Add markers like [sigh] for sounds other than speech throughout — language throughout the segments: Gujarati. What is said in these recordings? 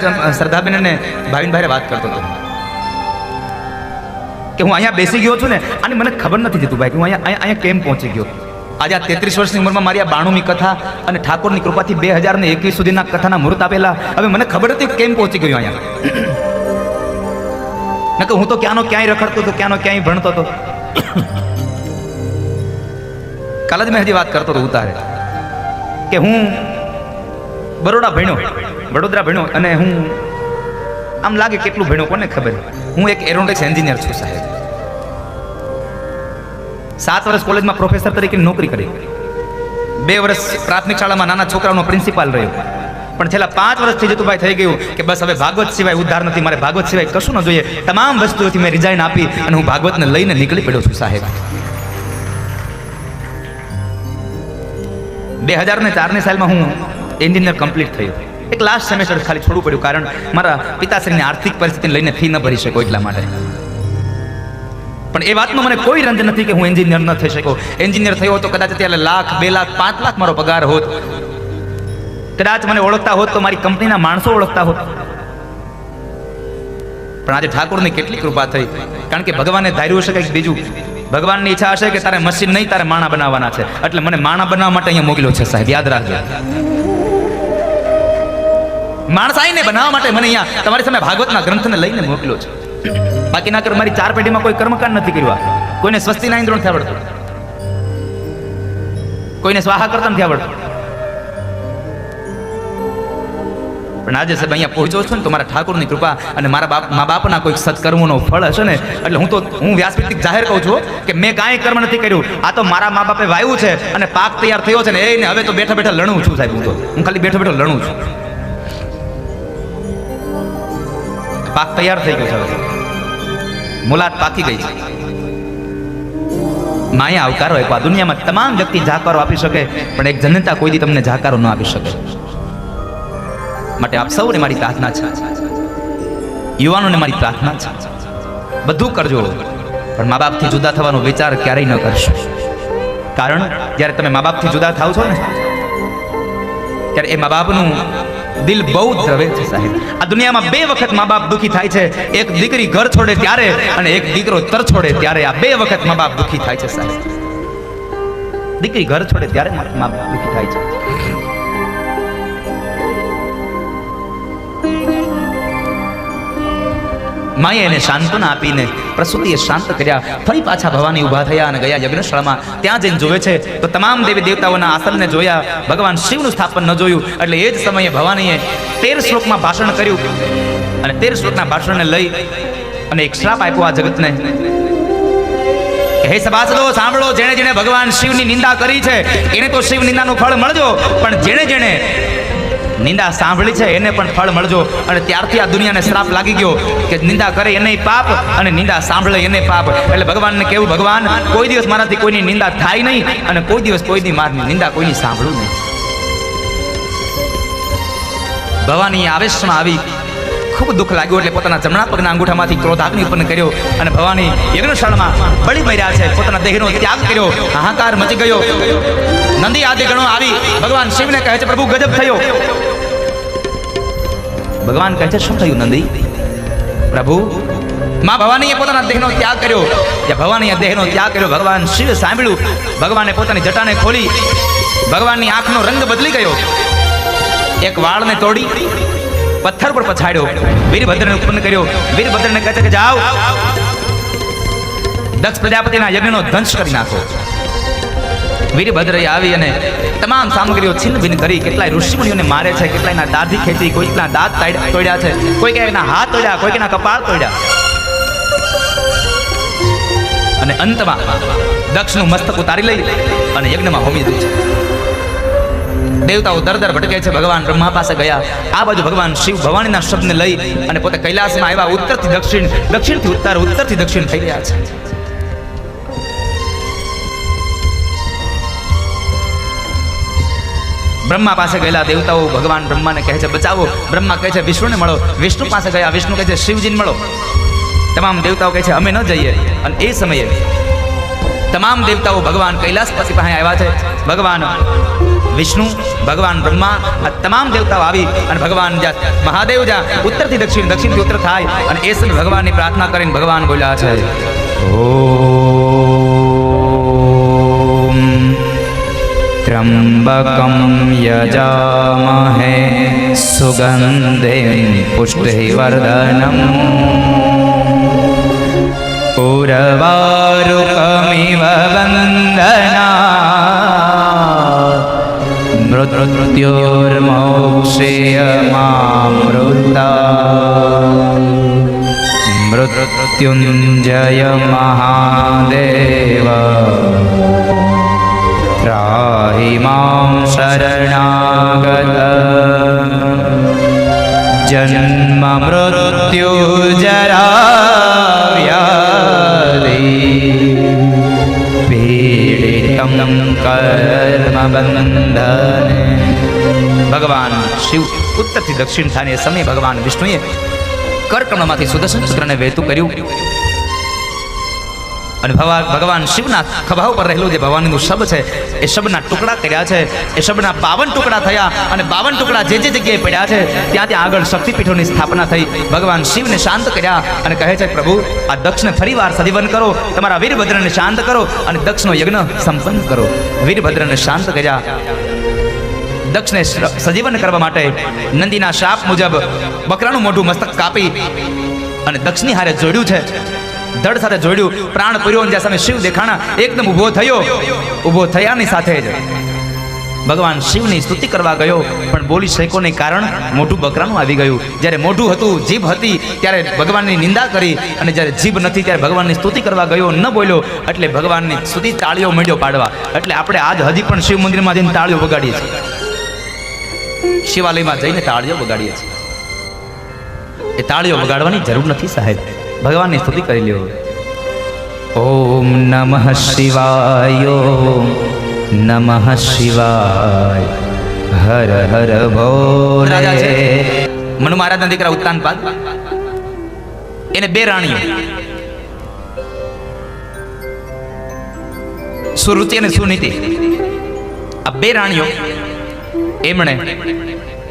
કદાચ શ્રદ્ધાબેન અને ભાવિનભાઈ વાત કરતો હતો. કે હું અહીંયા બેસી ગયો છું ને અને મને ખબર નથી જતું ભાઈ, કે હું અહીંયા અહીંયા કેમ પહોંચી ગયો. આજે આ તેત્રીસ વર્ષની ઉંમરમાં મારી આ બાણુમી કથા અને ઠાકોરની કૃપાથી બે હજાર ને એકવીસ સુધીના કથાના મુહૂર્ત આપેલા. હવે મને ખબર હતી કેમ પહોંચી ગયો અહીંયા. નકર હું તો ક્યાંનો ક્યાંય રખડતો હતો, ક્યાંનો ક્યાંય ભણતો હતો. કાલે જ મેં હજી વાત કરતો હતો ઉતારે. કે હું બરોડા ભણ્યો. વડોદરા ભણ્યો અને હું આમ લાગે કેટલું ભણ્યો કોને ખબર? હું એક એરોનોટિક્સ એન્જિનિયર છું સાહેબ. સાત વર્ષ કોલેજમાં પ્રોફેસર તરીકે નોકરી કરી. બે વર્ષ પ્રાથમિક શાળામાં નાના છોકરાઓનો પ્રિન્સિપાલ રહ્યો. પણ છેલ્લા પાંચ વર્ષથી જતુભાઈ થઈ ગયું કે બસ હવે ભાગવત સિવાય ઉદ્ધાર નથી, મારે ભાગવત સિવાય કશું ન જોઈએ. તમામ વસ્તુઓથી મેં રિઝાઇન આપી અને હું ભાગવતને લઈને નીકળી પડ્યો છું સાહેબ. બે હજાર ને ચારની સાલમાં હું એન્જિનિયર કમ્પ્લીટ થયો. એક લાસ્ટ સેમેસ્ટર ખાલી છોડવું પડ્યું કારણ મારા પિતાશ્રીની આર્થિક પરિસ્થિતિને લઈને ફી ન ભરી શકો એટલા માટે. પણ એ વાતનો મને કોઈ રંજ નથી કે હું એન્જિનિયર ન થઈ શકો. એન્જિનિયર થયો તો કદાચ અત્યારે લાખ, બે લાખ, પાંચ લાખ મારો પગાર હોત. કદાચ મને ઓળખતા હોત તો મારી કંપનીના માણસો ઓળખતા હોત. પણ આજે ઠાકોરની કેટલી કૃપા થઈ. કારણ કે ભગવાને ધાર્યું હશે કંઈક બીજું. ભગવાનની ઈચ્છા હશે કે તારે મશીન નહીં, તારે માણા બનાવવાના છે. એટલે મને માણા બનાવવા માટે અહીંયા મોકલ્યો છે સાહેબ. યાદ રાખજો. માણસ આવીને બનાવવા માટે મને અહીંયા તમારી સામે ભાગવતના ગ્રંથને લઈને મોકલ્યો છે. બાકી ના કર મારી ચાર પેઢીમાં કોઈ કર્મકાંડ નથી કર્યું. કોઈને સ્વસ્તિ ના ઇન્દ્રો થયા આવડતું. કોઈને સ્વાહા કરતા નથી આવડતું. પણ આજે સાહેબ અહીંયા પહોંચ્યો છું ને તો મારા ઠાકોરની કૃપા અને મારા બાપ મા બાપના કોઈ સત્કર્મોનો ફળ હશે ને? એટલે હું તો હું વ્યાસપીઠ જાહેર કહું છું કે મેં કાંઈ કર્મ નથી કર્યું. આ તો મારા મા બાપે વાવ્યું છે અને પાક તૈયાર થયો છે ને એને હવે તો બેઠા બેઠા લણું છું સાહેબ હું તો. હું ખાલી બેઠો બેઠો લણું છું. પાક તૈયાર થઈ ગયો છે મુલાત પાકી ગઈ છે. માયા આવકારો એક દુનિયામાં તમામ વ્યક્તિ જાકારો આપી શકે, પણ એક જનતા કોઈ દી તમને જાકારો ન આપી શકે. માટે આપ સૌને મારી પ્રાર્થના છે. યુવાનોને મારી પ્રાર્થના છે. બધું કરજો, પણ મા બાપથી જુદા થવાનો વિચાર ક્યારેય ન કરશો. કારણ, જ્યારે તમે મા બાપથી જુદા થાવ છો ને, ત્યારે એ મા બાપનું દિલ બહુ દ્રવે છે સાહેબ. આ દુનિયામાં બે વખત મા બાપ દુખી થાય છે. એક દીકરી ઘર છોડે ત્યારે અને એક દીકરો તર છોડે ત્યારે આ બે વખત મા બાપ દુખી થાય છે સાહેબ. દીકરી ઘર છોડે ત્યારે મા બાપ દુખી થાય છે. માએ એને સાંત્વના આપીને પ્રસૂતિએ શાંત કર્યા. ફરી પાછા ભવાની ઊભા થયા અને ગયા યજ્ઞશાળામાં. ત્યાં જઈને જોવે છે, તો તમામ દેવી દેવતાઓના આસનને જોયા. ભગવાન શિવનું સ્થાપન ન જોયું, એટલે એ જ સમયે ભવાનીએ તેર શ્લોકમાં ભાષણ કર્યું. અને તેર શ્લોકના ભાષણને લઈ અને એક શ્રાપ આપ્યો આ જગતને. હે સભાસદો સાંભળો, જેણે જેણે ભગવાન શિવની નિંદા કરી છે, એને તો શિવ નિંદાનું ફળ મળજો. પણ જેણે જેણે નિંદા સાંભળી છે, એને પણ ફળ મળજો. અને ત્યારથી આ દુનિયાને શ્રાપ લાગી ગયો કે નિંદા કરે એને પાપ અને નિંદા સાંભળે એને પાપ. એટલે ભગવાનને કેવું ભગવાન, કોઈ દિવસ મારાથી કોઈની નિંદા થાય નહીં અને કોઈ દિવસ કોઈની મારની નિંદા કોઈની સાંભળું નહીં. ભવાની આવેશમાં આવી ખૂબ દુઃખ લાગ્યું એટલે પોતાના જમણા પગના અંગૂઠામાંથી ક્રોધાગ્નિ ઉત્પન્ન કર્યો અને ભવાની યજ્ઞશાળમાં બળી મર્યા છે. પોતાના દેહનો ત્યાગ કર્યો. હાહાકાર મચી ગયો. નંદી આદિ ગણો આવી. ભગવાન શિવને કહે છે, પ્રભુ, ગજબ થયો. ભગવાન કહે છે, શું થયું નંદી? પ્રભુ, માં ભવાનીએ પોતાના દેહનો ત્યાગ કર્યો. જે ભવાનીએ દેહનો ત્યાગ કર્યો, ભગવાન શિવ સાંભળ્યું. ભગવાને પોતાની જટાને ખોલી. ભગવાનની આંખનો રંગ બદલી ગયો. એક વાળને તોડી, પથ્થર પર પછાડ્યો. વીરભદ્રને ઉત્પન્ન કર્યો. વીરભદ્રને કહે છે કે જાઓ. દક્ષ પ્રજાપતિના યજ્ઞનો ધંસ કરી નાખો. વીરભદ્રએ આવી અને તમામ સામગ્રીઓ છિન્નભિન્ન કરી કેટલાય ઋષિમુનિઓને મારે છે, કેટલાયના દાઢી ખેંચી, કોઈકના દાંત તાડ- તોડ્યા છે, કોઈ ક્યાંકના હાથ તોડ્યા કોઈકના કપાળ તોડ્યા. અને અંતમાં દક્ષનું મસ્તક ઉતારી લઈ અને યજ્ઞમાં હોમી દીધું છે. દેવતાઓ દર દર ભટકે છે, ભગવાન બ્રહ્મા પાસે ગયા. આ બાજુ ભગવાન શિવ ભવાનીના શબ્દને લઈ અને પોતે કૈલાસમાં આવ્યા, ઉત્તરથી દક્ષિણ, દક્ષિણથી ઉત્તર, ઉત્તરથી દક્ષિણ થઈ રહ્યા છે. બ્રહ્મા પાસે ગયેલા દેવતાઓ ભગવાન બ્રહ્માને કહે છે, બચાવો. બ્રહ્મા કહે છે, વિષ્ણુને મળો. વિષ્ણુ પાસે ગયા, વિષ્ણુ કહે છે, શિવજીને મળો. તમામ દેવતાઓ કહે છે, અમે ન જઈએ. અને એ સમયે તમામ દેવતાઓ ભગવાન કૈલાસપતિ પાસે આવ્યા છે. ભગવાન વિષ્ણુ, ભગવાન બ્રહ્મા, આ તમામ દેવતાઓ આવી અને ભગવાન જ્યાં મહાદેવ જ્યાં ઉત્તરથી દક્ષિણ, દક્ષિણથી ઉત્તર થાય અને એ સમય ભગવાનની પ્રાર્થના કરીને ભગવાન બોલ્યા છે. ઓમ त्र्यम्बकं यजामहे सुगन्धे पुष्टिवर्धनम् उरवारुकमिव वन्दना। मृत्योर्मोक्षेय मामृता मृत्युञ्जय महादेव। જન્મ મૃત્યુ જરા વ્યાધિ પીડિતમ કર્મ બંધને ભગવાન શિવ ઉત્તરથી દક્ષિણ સમય સમયે ભગવાન વિષ્ણુએ કર્કણમાંથી સુદર્શન ચક્રને વહેતું કર્યું અને ભગવાન શિવના ખભા ઉપર રહેલું જે ભવાનીનું શબ છે, એ શબના ટુકડા કર્યા છે, એ શબના બાવન ટુકડા થયા અને બાવન ટુકડા જે જે જગ્યાએ પડ્યા છે ત્યાં ત્યાં આગળ શક્તિપીઠોની સ્થાપના થઈ. ભગવાન શિવને શાંત કર્યા અને કહે છે, પ્રભુ, આ દક્ષને ફરીવાર સજીવન કરો, તમારા વીરભદ્રને શાંત કરો અને દક્ષનો યજ્ઞ સંપન્ન કરો. વીરભદ્રને શાંત કર્યા. દક્ષને સજીવન કરવા માટે નંદીના શાપ મુજબ બકરાનું મોઢું મસ્તક કાપી અને દક્ષની હારે જોડ્યું છે. ધડ સાથે જોડ્યું. પ્રાણ પૂર્યો જ્યાં સામે શિવ દેખાણા, એકદમ ઊભો થયો. ઊભો થયાની સાથે જ ભગવાન શિવની સ્તુતિ કરવા ગયો, પણ બોલી શક્યો નહીં કારણ મોઢું બકરાનું આવી ગયું. જ્યારે મોઢું હતું, જીભ હતી, ત્યારે ભગવાનની નિંદા કરી, અને જ્યારે જીભ નથી, ત્યારે ભગવાનની સ્તુતિ કરવા ગયો, ન બોલ્યો, એટલે ભગવાનની સ્તુતિ તાળીઓ મળ્યો પાડવા. એટલે આપણે આજ હજી પણ શિવ મંદિરમાં જઈને તાળીઓ વગાડીએ છીએ. શિવાલયમાં જઈને તાળીઓ વગાડીએ છીએ. એ તાળીઓ વગાડવાની જરૂર નથી સાહેબ. ભગવાનની સ્તુતિ કરી લ્યો ઓમ નમઃ શિવાય નમઃ શિવાય. હર હર ભોલે મનુ મહારાજના દીકરા ઉત્તાનપાદ એને બે રાણીઓ. સુરુચિ અને સુનીતિ. આ બે રાણીઓ એમણે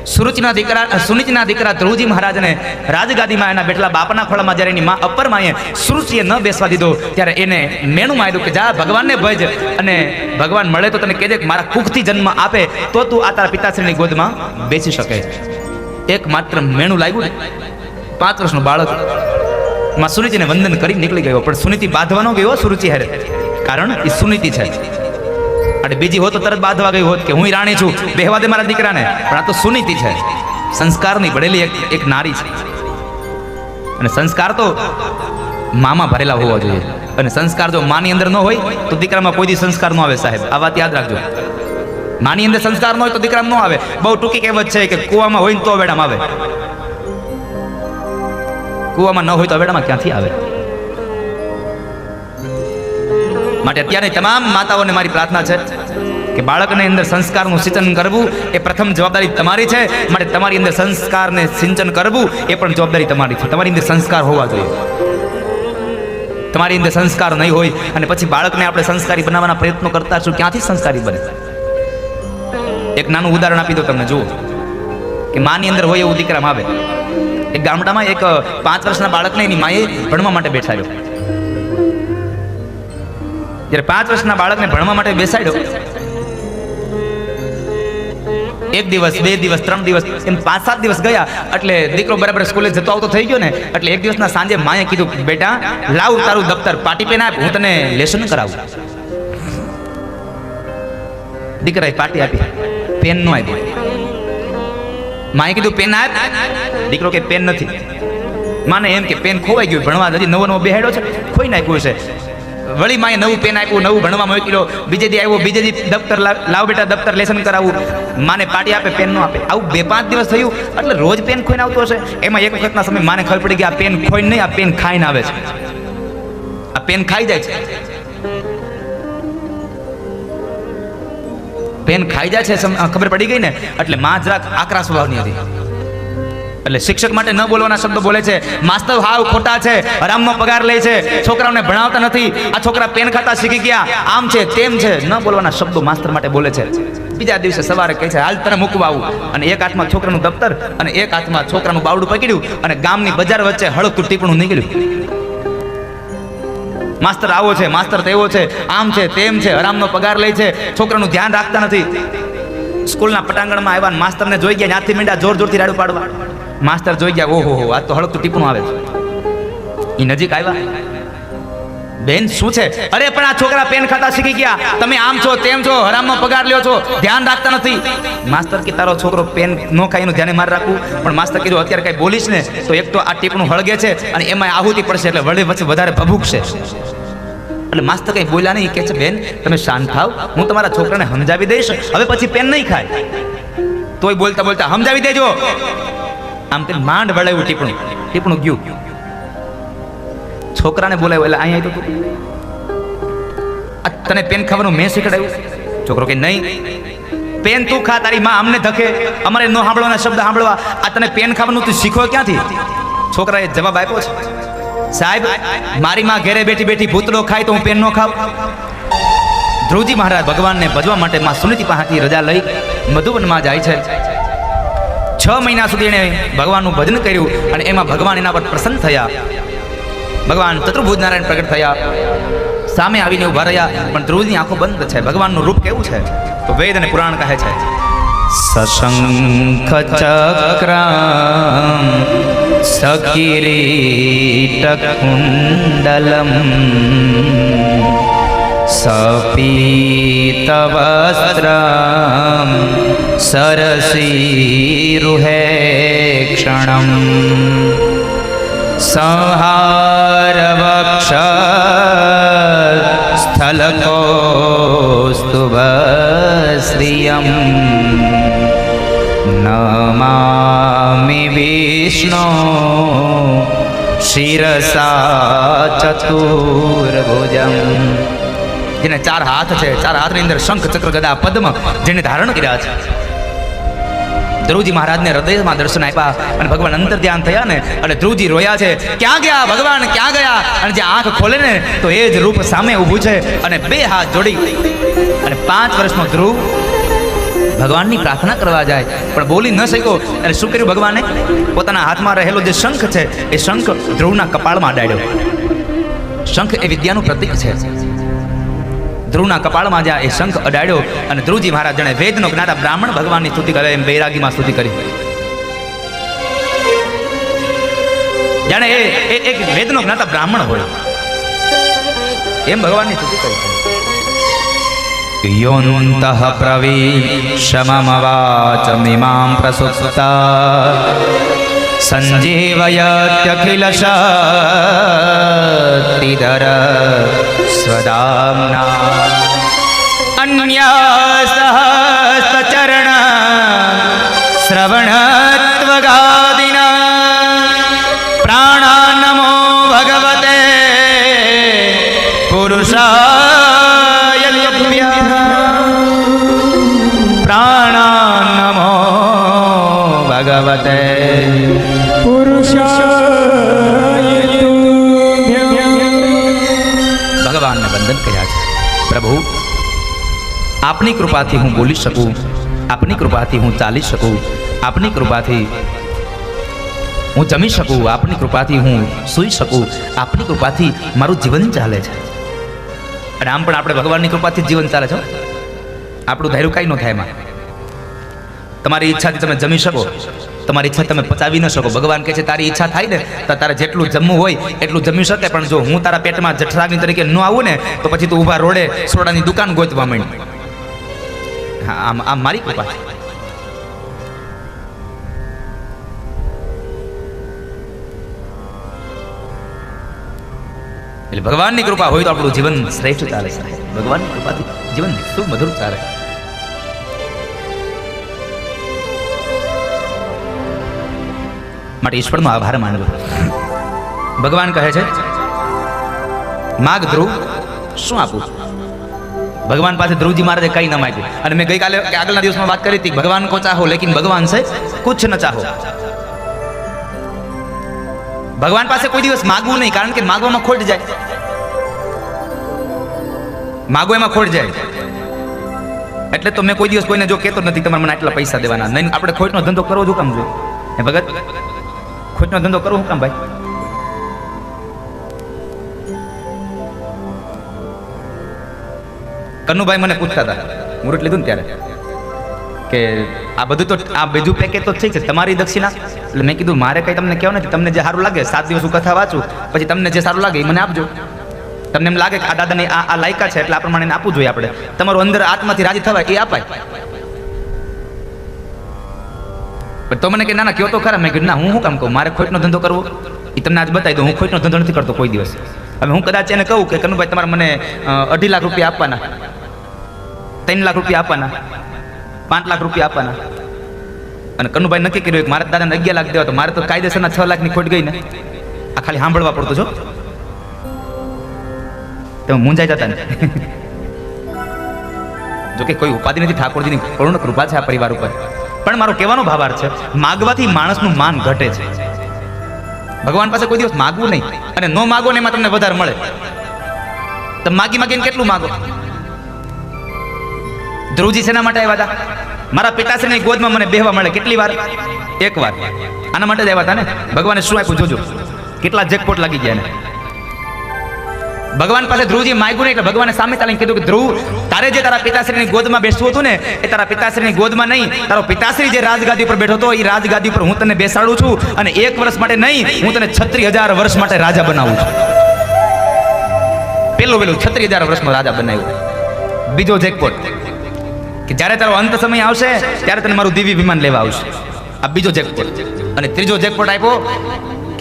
સુરુચિના દીકરા સુનિતના દીકરા ધ્રુવજી મહારાજને રાજગાદીમાં એના બેઠલા બાપના ખોળામાં જ્યારે એની મા અપર માએ સુરુચિએ ન બેસવા દીધો, ત્યારે એને મેણું માર્યું કે જા, ભગવાનને ભજ. અને ભગવાન મળે તો તને કહેજે કે મારા કુખથી જન્મ આપે, તો તું આ તારા પિતાશ્રીની ગોદમાં બેસી શકે. એક માત્ર મેણું લાગ્યું ને? પાંચ વર્ષનું બાળક. માં સુનિતિને વંદન કરી નીકળી ગયો, પણ સુનિતિ બાંધવાનો ગયો સુરુચિ હારે? કારણ એ સુનિતિ છે. અને બીજી હોત તો તરત બાંધવા ગઈ હોત કે હું રાણી છું, બેહવા દે મારા દીકરાને. પણ આ તો સુનીતિ છે. સંસ્કારની ભરેલી એક એક નારી છે. અને સંસ્કાર તો મામાં ભરેલા હોવા જોઈએ. અને સંસ્કાર જો માની અંદર ન હોય, તો દીકરામાં કોઈ દી સંસ્કાર ન આવે સાહેબ. આ વાત યાદ રાખજો. માની અંદર સંસ્કાર ન હોય તો દીકરામાં ન આવે. બહુ ટૂંકી કહેવત છે કે કૂવામાં હોય તો વેડામાં આવે. કૂવામાં ન હોય તો વેડામાં ક્યાંથી આવે? માટે અત્યારની તમામ માતાઓને મારી પ્રાર્થના છે કે બાળકની અંદર સંસ્કારનું સિંચન કરવું એ પ્રથમ જવાબદારી તમારી છે. માટે તમારી અંદર સંસ્કારને સિંચન કરવું એ પણ જવાબદારી તમારી છે. તમારી અંદર સંસ્કાર હોવા જોઈએ. તમારી અંદર સંસ્કાર નહીં હોય અને પછી બાળકને આપણે સંસ્કારી બનાવવાના પ્રયત્નો કરતા છું ક્યાંથી સંસ્કારી બને? એક નાનું ઉદાહરણ આપી દો તમને, જુઓ. કે માની અંદર હોય એવું દીકરામાં આવે. એક ગામડામાં એક પાંચ વર્ષના બાળકને એની માએ ભણવા માટે બેસાડ્યો જ્યારે પાંચ વર્ષના બાળકને ભણવા માટે બેસાડ્યો, એક દિવસ, બે દિવસ, ત્રણ દિવસ, એમ પાંચ, સાત દિવસ ગયા, એટલે દીકરો બરાબર સ્કૂલે જતો આવતો થઈ ગયો ને, એટલે એક દિવસના સાંજે માએ કીધું, બેટા, લાવ તારું દફતર, પાટી પેન આપ, હું તને લેસન કરાવું. દીકરાએ પાટી આપી, પેન નો આપી માએ કીધું, પેન આપ. દીકરો કે, પેન નથી. માને એમ કે, પેન ખોવાઈ ગયું, ભણવા નથી, નવો નવો બેહેડો છે, ખોઈ નાખ્યું છે. વળી માએ નવું પેન આપ્યું, નવું ભણવા મોકલ્યો. બીજે દી આવ્યો, બીજે દી દફતર લાવ બેટા, દફતર લેસન કરાવું. માને પાટી આપે, પેન નો આપે. આવું બે પાંચ દિવસ થયું, એટલે રોજ પેન ખોઈને આવતો હશે. એમાં એક વખતના સમય માને ખબર પડી કે આ પેન ખોઈને નહીં, આ પેન ખાઈને આવે છે. આ પેન ખાઈ જાય છે. પેન ખાઈ જાય છે ખબર પડી ગઈ ને? એટલે માં જરાક આકરા સ્વભાવની હતી. એટલે શિક્ષક માટે ન બોલવાના શબ્દો બોલે છે. માસ્તર હાવ ખોટા છે. હરામનો પગાર લે છે. છોકરાઓને ભણાવતા નથી. આ છોકરા પેન ખાતા શીખી ગયા. આમ છે, તેમ છે. ન બોલવાના શબ્દો માસ્તર માટે બોલે છે. બીજા દિવસે સવારે કહે છે, હાલ તને મૂકવા આવું. અને એક હાથમાં છોકરાનું દફતર અને એક હાથમાં છોકરાનું બાવડું પકડ્યું અને ગામની બજાર વચ્ચે હળકતું ટીપણું નીકળ્યું. માસ્તર આવો છે, માસ્તર તેવો છે. આમ છે, તેમ છે. હરામનો પગાર લે છે. છોકરાનું ધ્યાન રાખતા નથી. સ્કૂલના પટાંગણમાં આવ્યા માસ્તરને જોઈ ગયા ત્યાંથી મીંડા જોર જોરથી રાડું પાડવા. માસ્તર જોઈ ગયા, ઓહો હો આ તો હળકતું ટીપણું આવે. છે એ નજીક આવ્યા. બેન, શું છે? અરે, પણ આ છોકરા પેન ખાતા શીખી ગયા. તમે આમ છો, તેમ છો, હરામમાં પગાર લ્યો છો, ધ્યાન રાખતા નથી. માસ્તર કે, તારો છોકરો પેન ન ખાય એનું ધ્યાને માર રાખવું. પણ માસ્તર કીધું, અત્યારે કઈ બોલીશ ને, તો એક તો આ ટીપણું હળગે છે અને એમાં આહુતિ પડશે એટલે વળી પછી વધારે ભભૂકશે. એટલે માસ્તર કઈ બોલ્યા નહીં કે છે, બેન, તમે શાંત થાવ. હું તમારા છોકરાને સમજાવી દઈશ. હવે પછી પેન નહીં ખાય. તોય બોલતા બોલતા, સમજાવી દેજો. આમ તે માંડ વળાવ્યું ટીપણું. ટીપણું ગયું. છોકરાને બોલાવ્યો, એટલે અહીંયા તો. તને પેન ખાવાનું મેં શીખડાયું. છોકરો કે, નહીં. પેન તું ખા, તારી માં અમને ધકે. અમારે નો સાંભળવાના શબ્દ સાંભળવા. આ તને પેન ખાવાનું તું શીખો ક્યાંથી? છોકરાએ જવાબ આપ્યો છે, સાહેબ, મારી માં ઘેરે બેઠી બેઠી ભૂતડો ખાય તો હું પેન નો ખાવ ધ્રુવજી મહારાજ ભગવાનને ભજવા માટે માં સુનીતિ પાસેથી રજા લઈ મધુવનમાં જાય છે. છ મહિના સુધી એણે ભગવાનનું ભજન કર્યું અને એમાં ભગવાન એના પર પ્રસન્ન થયા. ભગવાન ચતુર્ભુજ નારાયણ પ્રગટ થયા. સામે આવીને ઊભા રહ્યા, પણ ધ્રુવની આંખો બંધ છે. ભગવાનનું રૂપ કેવું છે? તો વેદ અને પુરાણ કહે છે, સશંખ ચક્ર સકિરીટ કુંડલમ સપીતવસ્ત્રમ સરસીરુહે ક્ષણમ संहारवक्ष स्थलकोस्तुभश्रियं नमामि विष्णो શિરસા ચતુર્ભુજમ જેને ચાર હાથ છે ચાર હાથની અંદર શંખ ચક્ર ગદા પદ્મ જેને ધારણ કર્યા છે ધ્રુવજી મહારાજને હૃદયમાં દર્શન આપ્યા અને ભગવાન અંતર ધ્યાન થયા ને અને ધ્રુવજી રોયા છે. ક્યાં ગયા ભગવાન? ક્યાં ગયા? અને જે આંખ ખોલે ને, તો એ જ રૂપ સામે ઊભું છે અને બે હાથ જોડી. અને પાંચ વર્ષનો ધ્રુવ ભગવાનની પ્રાર્થના કરવા જાય. પણ બોલી ન શક્યો. અને શું કર્યું ભગવાને? પોતાના હાથમાં રહેલો જે શંખ છે, એ શંખ ધ્રુવના કપાળમાં અડાડ્યો. શંખ એ વિદ્યાનું પ્રતીક છે. ધ્રુવના કપાળમાં જ્યાં એ શંખ અડાડ્યો અને ધ્રુવજી મહારાજ જણે વેદનો જ્ઞાતા બ્રાહ્મણ ભગવાનની સ્તુતિ કરે એમ બૈરાગીમાં સ્તુતિ કરી. જાણે એ એક વેદનો જ્ઞાતા બ્રાહ્મણ હોય. એમ ભગવાનની સ્તુતિ કરી. યોનંતઃ પ્રવીશમમવાચમિમાં પ્રસુપ્તા. સંજીવયત્યખિલ શક્તિધર સ્વદામ્ના અન્યાસહસ્તચરણ શ્રવણત્વગાદિના પ્રાણાનમો ભગવતે પુરુષાય પ્રાણા નમો ભગવતે ભગવાનને વંદન કર્યા છે. પ્રભુ, આપની કૃપાથી હું બોલી શકું, આપની કૃપાથી હું ચાલી શકું, આપની કૃપાથી હું જમી શકું, આપની કૃપાથી હું સૂઈ શકું, આપની કૃપાથી મારું જીવન ચાલે છે. અને આમ પણ આપણે ભગવાનની કૃપાથી જીવન ચાલે છે આપણું ધાર્યું કાંઈ ન થાય એમાં. તમારી ઈચ્છાથી તમે જમી શકો. તમારી ઈચ્છા તમે પચાવી ન શકો. ભગવાન કહે છે, તારી ઈચ્છા થાય ને, તો તારે જેટલું જમવું હોય, એટલું જમી શકે, પણ જો હું તારા પેટમાં જઠરાગ્નિ તરીકે ન આવું ને, તો પછી તું ઊભા રોડે સોડાની દુકાન ગોતવા માંડ આમ આમ મારી કૃપા છે. એટલે ભગવાનની કૃપા હોય તો આપણું જીવન શ્રેષ્ઠ ચાલે ભગવાનની કૃપાથી જીવન શું મધુર ચાલે. માટે ઈશ્વરનો આભાર માનવો. ભગવાન કહે છે, માગ ધ્રુવ, શું આપું? ભગવાન પાસે ધ્રુવજી મહારાજે કઈ ન માગ્યું. અને મેં ગઈકાલે આગળના દિવસમાં વાત કરી હતી, ભગવાન કો ચાહો, લેકિન ભગવાન છે કુછ ન ચાહો. ભગવાન પાસે કોઈ દિવસ માગવું નહીં, કારણ કે માગવામાં ખોટ જાય. માગો એમાં ખોટ જાય. એટલે તો મેં કોઈ દિવસ કોઈને જો કહેતો નથી, તમારે મને આટલા પૈસા દેવાના. નહીં, આપણે ખોટનો ધંધો કરવો જો કામ જોઈએ. ભગત? ખોટનો ધંધો કરવો શું કામ, ભાઈ? કનુભાઈ મને પૂછતા હતા. મુહૂર્ત લીધું ને ત્યારે. કે આ બધું તો, આ બીજું પેકેજ તો ઠીક છે, તમારી દક્ષિણા. એટલે મેં કીધું, મારે કંઈ તમને કહેવું નથી, તમને જે સારું લાગે, સાત દિવસ હું કથા વાંચું, પછી તમને જે સારું લાગે એ મને આપજો. તમને એમ લાગે કે આ દાદાને આ આ લાયકા છે, એટલે આ પ્રમાણે આપવું જોઈએ આપણે. તમારું અંદર આત્માથી રાજી થવાય, એ અપાય. પણ તો મને કે ના ના કયો તો ખરા. મેં કીધું, ના, હું શું કામ કહું? મારે ખોટનો ધંધો કરવો. એ તમને આજ બતાવી દઉં, હું ખોટનો ધંધો નથી કરતો કોઈ દિવસ. હવે હું કદાચ એને કહું કે, કનુભાઈ, તમારે મને અઢી લાખ રૂપિયા આપવાના. ત્રણ લાખ રૂપિયા આપવાના. પાંચ લાખ રૂપિયા આપવાના. અને કનુભાઈ નક્કી કર્યું કે, મારે દાદાને અગિયાર લાખ દેવા તો મારે તો કાયદેસરના છ લાખની ખોટ ગઈ ને આ ખાલી સાંભળવા પડતો છો તમે મૂંઝાઈ જતા ને. [laughs] જો કે કોઈ ઉપાધિ નથી ઠાકોરજીની પૂર્ણ કૃપા છે આ પરિવાર ઉપર. પણ મારો કહેવાનો ભાવાર્થ છે, માગવાથી માણસનું માન ઘટે છે. ભગવાન પાસે કોઈ દિવસ માગવું નહીં અને ન માગો ને એમાં તમને વધારે મળે. તમે માગી માગીને કેટલું માગો? ધ્રુવજી શેના માટે આવ્યા હતા? મારા પિતાશ્રીની ગોદમાં મને બેહવા મળે કેટલી વાર? એક વાર. આના માટે જ આવ્યા હતા ને? ભગવાને શું આપ્યું જોજો. કેટલા જેકપોટ લાગી ગયા ને ભગવાન પાસે ધ્રુવજી માગ્યું એટલે ભગવાને સામે ચાલીને કીધું કે ધ્રુવ, તારે જે તારા પિતાશ્રીની ગોદમાં બેસવું હતું ને, એ તારા પિતાશ્રીની ગોદમાં નહીં. તારો પિતાશ્રી જે રાજગાદી ઉપર બેઠો હતો, એ રાજગાદી પર હું તને બેસાડું છું અને એક વર્ષ માટે નહીં, હું તને છત્રી હજાર વર્ષ માટે રાજા બનાવું છું. પેલું પેલું છત્રી હજાર વર્ષનો રાજા બનાવ્યો. બીજો જેકપોટ કે જ્યારે તારો અંત સમય આવશે, ત્યારે તને મારું દિવ્ય વિમાન લેવા આવશે. આ બીજો જેકપોટ અને ત્રીજો જેકપોટ આપ્યો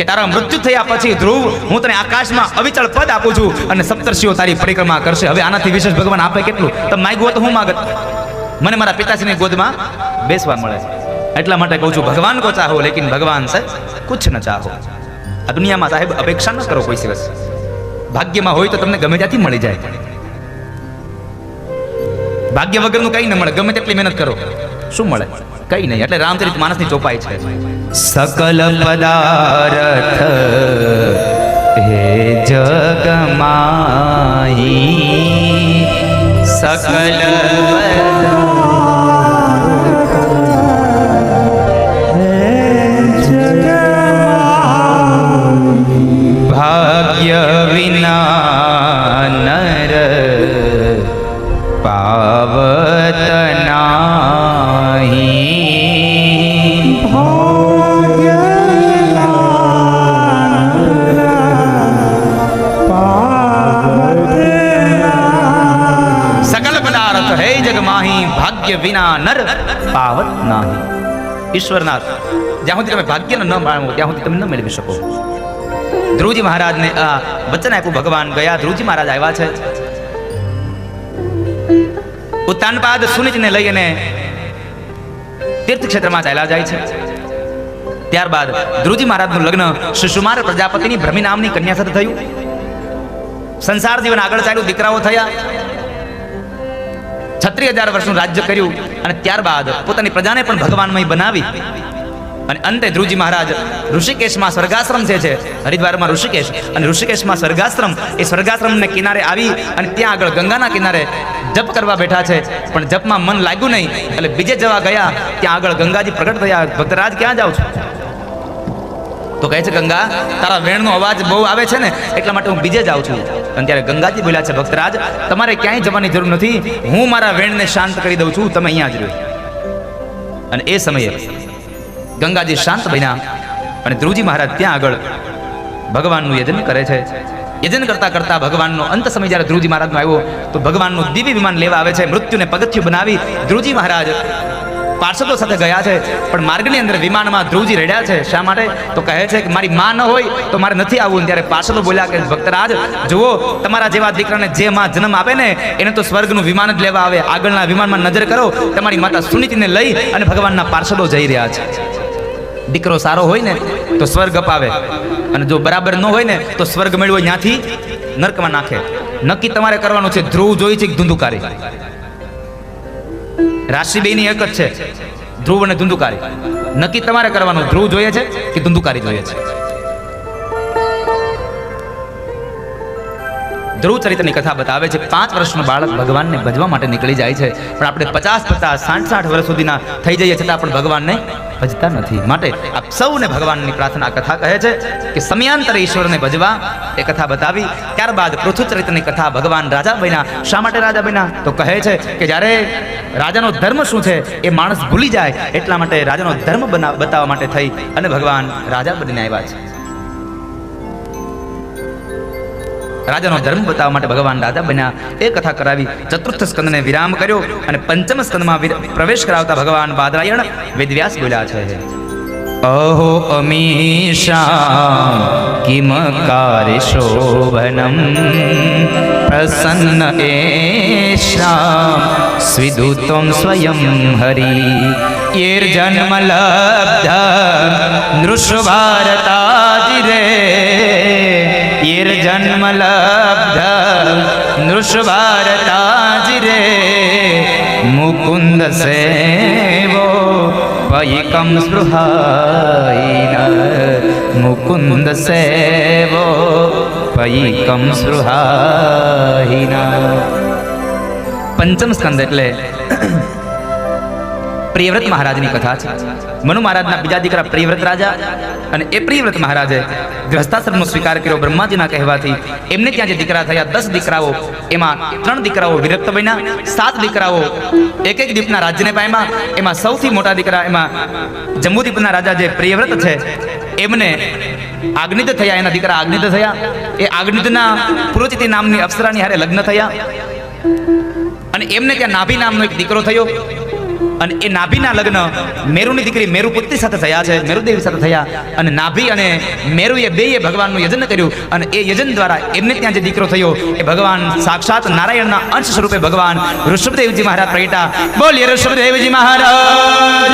કે તારા મૃત્યુ થયા પછી ધ્રુવ, હું તને આકાશમાં અવિચળ પદ આપું છું અને સપ્તર્ષિઓ તારી પરિક્રમા કરશે. હવે આનાથી વિશેષ ભગવાન આપે કેટલું? તમે માગ્યું તો હું માગત. મને મારા પિતાશ્રીની ગોદમાં બેસવા મળે. એટલા માટે કહું છું, ભગવાન કો ચાહો, લેકિન ભગવાન સે કુછ ન ચાહો. આ દુનિયામાં સાહેબ અપેક્ષા ન કરો કોઈ દિવસ. ભાગ્યમાં હોય તો તમને ગમે ત્યાંથી મળી જાય. ભાગ્ય વગરનું કંઈ ન મળે. ગમે તેટલી મહેનત કરો. શું મળે? કઈ નહીં એટલે રામચરિત માનસની ચોપાઈ છે. સકલ પદાર્થ હે જગમાઈ સકલ ભાગ્ય વિના પદાર્થ હે જગમાહી ભાગ્ય વિના નર પાવત નાહી. ઈશ્વરનાથ, જ્યાં સુધી તમે ભાગ્યને ન માણો, ત્યાં સુધી તમે ન મેળવી શકો. ધ્રુવજી મહારાજને આ વચન આપ્યું, ભગવાન ગયા, ધ્રુવજી મહારાજ આવ્યા છે. ઉત્તાનપાદ સુનિજને લઈ અને તીર્થ ક્ષેત્રમાં ચાલ્યા જાય છે. ત્યારબાદ ધ્રુવજી મહારાજનું લગ્ન સુષુમાર પ્રજાપતિની ભ્રમી નામની કન્યા સાથે થયું. સંસાર જીવન આગળ ચાલ્યું, દીકરાઓ થયા. છત્રીસ હજાર વર્ષનું રાજ્ય કર્યું અને ત્યારબાદ પોતાની પ્રજાને પણ ભગવાનમય બનાવી. અને અંતે ધ્રુવજી મહારાજ ઋષિકેશમાં સ્વર્ગાશ્રમ જે છે, હરિદ્વારમાં ઋષિકેશ, અને ઋષિકેશમાં સ્વર્ગાશ્રમ, એ સ્વર્ગાશ્રમને કિનારે આવી અને ત્યાં આગળ ગંગાના કિનારે જપ કરવા બેઠા છે. પણ જપમાં મન લાગ્યું નહીં, એટલે બીજે જવા ગયા, ત્યાં આગળ ગંગાજી પ્રગટ થયા, ભક્તરાજ, ક્યાં જાઓ છો? તો કહે છે, ગંગા, તારા વેણનો અવાજ બહુ આવે છે ને, એટલા માટે હું બીજે જાઉં છું. અને ત્યારે ગંગાજી બોલ્યા છે, ભક્તરાજ, તમારે ક્યાંય જવાની જરૂર નથી. હું મારા વેણને શાંત કરી દઉં છું. તમે અહીંયા જ રહ્યો. અને એ સમયે ગંગાજી શાંત બન્યા અને ધ્રુવજી મહારાજ ત્યાં આગળ ભગવાનનું યજન કરે છે. યજન કરતા કરતા ભગવાનનો અંત સમય જ્યારે ધ્રુવજી મહારાજનો આવ્યો, તો ભગવાનનું દિવ્ય વિમાન લેવા આવે છે, મૃત્યુને પગથિયું બનાવી ધ્રુવજી મહારાજ પાર્ષદો સાથે ગયા છે, પણ માર્ગની અંદર વિમાનમાં ધ્રુવજી રડ્યા છે. શા માટે? તો કહે છે કે મારી માં ન હોય તો મારે નથી આવવું. ત્યારે પાર્ષદો બોલ્યા કે, ભક્તરાજ, જુઓ, તમારા જેવા દીકરાને જે માં જન્મ આપે ને, એને તો સ્વર્ગનું વિમાન જ લેવા આવે. આગળના વિમાનમાં નજર કરો. તમારી માતા સુનીતિને લઈ અને ભગવાનના પાર્ષદો જઈ રહ્યા છે. દીકરો સારો હોય ને, તો સ્વર્ગ અપાવે. અને જો બરાબર ન હોય ને, તો સ્વર્ગ મેળવો. ત્યાંથી નર્કમાં નાખે. નક્કી તમારે કરવાનું છે, ધ્રુવ જોઈ છે ધુંધુકારી? રાશિ બેની એક જ છે ધ્રુવ અને ધુંધુકારી. નક્કી તમારે કરવાનું ધ્રુવ જોઈએ છે કે ધુંધુકારી જોઈએ છે? ધ્રુવ ચરિત્રની કથા બતાવે છે પાંચ વર્ષનું બાળક ભગવાનને ભજવા માટે નીકળી જાય છે. પણ આપણે પચાસ પચાસ સાઠ સાઠ વર્ષ સુધીના થઈ જઈએ છતાં પણ ભગવાનને ભજતા નથી. માટે આપ સૌને ભગવાનની પ્રાર્થના કથા કહે છે કે સમયાંતરે ઈશ્વરને ભજવા એ કથા બતાવી. ત્યારબાદ પૃથુ ચરિત્રની કથા ભગવાન રાજા બન્યા. શા માટે રાજા બન્યા? તો કહે છે કે જ્યારે રાજાનો ધર્મ શું છે એ માણસ ભૂલી જાય એટલા માટે રાજાનો ધર્મ બતાવવા માટે થઈ અને ભગવાન રાજા બનીને આવ્યા છે. રાજાનો ધર્મ બતાવવા માટે ભગવાન રાજા બન્યા. એ કથા કરાવી ચતુર્થ સ્કંદને વિરામ કર્યો અને પંચમ સ્કંદમાં પ્રવેશ કરાવતા ભગવાન બાદરાયણ વેદવ્યાસ બોલ્યા છે. અહો અમીષા કિમ કાર્ય શોભનમ પ્રસન્ન એષા સ્વિદુત્વમ સ્વયં હરિ. યેર જન્મ લબ્ધ નૃષભારતાજિરે યેર જન્મ લબ્ધ નૃષભારતાજિરે મુકુંદ સેવો પૈકમ સ્પૃહાઈન મુકુંદ સેવો પૈકમ સ્પૃહાઈન પંચમ સ્કંદ એટલે પ્રિયવ્રત મહારાજની કથા છે. મનુ મહારાજના બીજા દીકરા પ્રિયવ્રત રાજા અને એ પ્રિયવ્રત મહારાજે ગ્રસ્તાશ્રમનો સ્વીકાર કર્યો બ્રહ્માજીના કહેવાથી. એમને ત્યાં જે દીકરા થયા, દસ દીકરાઓ, એમાં ત્રણ દીકરાઓ વિરક્ત બન્યા, સાત દીકરાઓ એક એક દીપના રાજ્યને પામ્યા. એમાં સૌથી મોટા દીકરા એમાં જમ્મુદીપના રાજા જે પ્રિયવ્રત છે, એમને આગ્નિત થયા, એના દીકરા આગ્નિત થયા. એ આગ્નિતના પુરોચિતિ નામની અપ્સરાની હારે લગ્ન થયા. અને એમને ત્યાં નાભી નામનો એક દીકરો થયો. અને એ નાભીના લગ્ન મેરુની દીકરી મેરુ પુત્રી સાથે થયા છે મેરુદેવી સાથે થયા અને નાભી અને મેરુએ બેએ ભગવાનનું યજન કર્યું અને એ યજન દ્વારા એમને ત્યાં જે દીકરો થયો, એ ભગવાન સાક્ષાત નારાયણના અંશ સ્વરૂપે ભગવાન ઋષભદેવજી મહારાજ પ્રગટા બોલીએ ઋષભદેવજી મહારાજ.